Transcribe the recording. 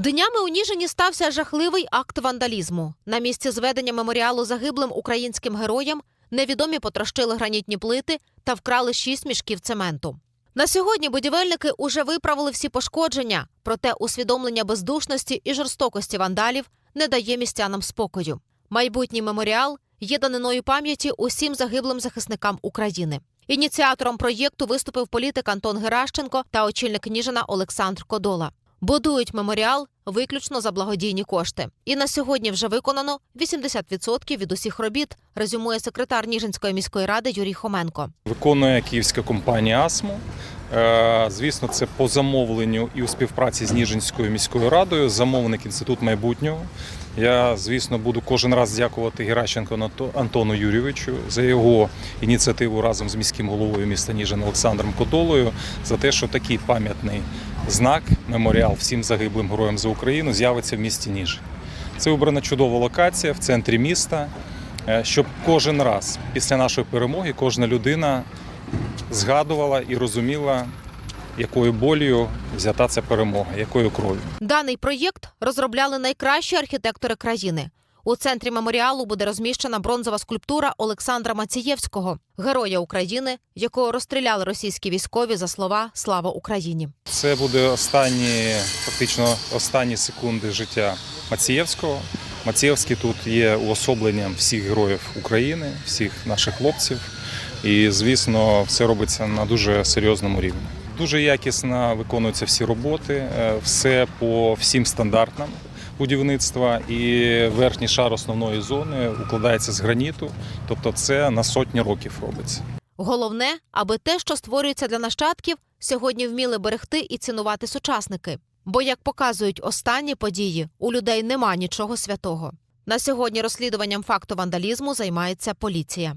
Днями у Ніжині стався жахливий акт вандалізму. На місці зведення меморіалу загиблим українським героям невідомі потрощили гранітні плити та вкрали шість мішків цементу. На сьогодні будівельники уже виправили всі пошкодження, проте усвідомлення бездушності і жорстокості вандалів не дає містянам спокою. Майбутній меморіал є даниною пам'яті усім загиблим захисникам України. Ініціатором проєкту виступив політик Антон Геращенко та очільник Ніжина Олександр Кодола. Будують меморіал виключно за благодійні кошти. І на сьогодні вже виконано 80% від усіх робіт, резюмує секретар Ніжинської міської ради Юрій Хоменко. Виконує київська компанія АСМУ. Е, Звісно, це по замовленню і у співпраці з Ніжинською міською радою, замовник інститут майбутнього. Я, звісно, буду кожен раз дякувати Геращенко Антону Юрійовичу за його ініціативу разом з міським головою міста Ніжин Олександром Кодолою за те, що такий пам'ятний знак, меморіал всім загиблим героям за Україну з'явиться в місті Ніжин. Це обрана чудова локація в центрі міста, е, щоб кожен раз після нашої перемоги кожна людина згадувала і розуміла, якою болію взята ця перемога, якою кров'ю. Даний проєкт розробляли найкращі архітектори країни. У центрі меморіалу буде розміщена бронзова скульптура Олександра Мацієвського, героя України, якого розстріляли російські військові за слова Слава Україні. Це буде останні, фактично останні секунди життя Мацієвського. Мацієвський тут є уособленням всіх героїв України, всіх наших хлопців. І, звісно, все робиться на дуже серйозному рівні. Дуже якісно виконуються всі роботи, е, все по всім стандартам будівництва. І верхній шар основної зони укладається з граніту, тобто це на сотні років робиться. Головне, аби те, що створюється для нащадків, сьогодні вміли берегти і цінувати сучасники. Бо, як показують останні події, у людей нема нічого святого. На сьогодні розслідуванням факту вандалізму займається поліція.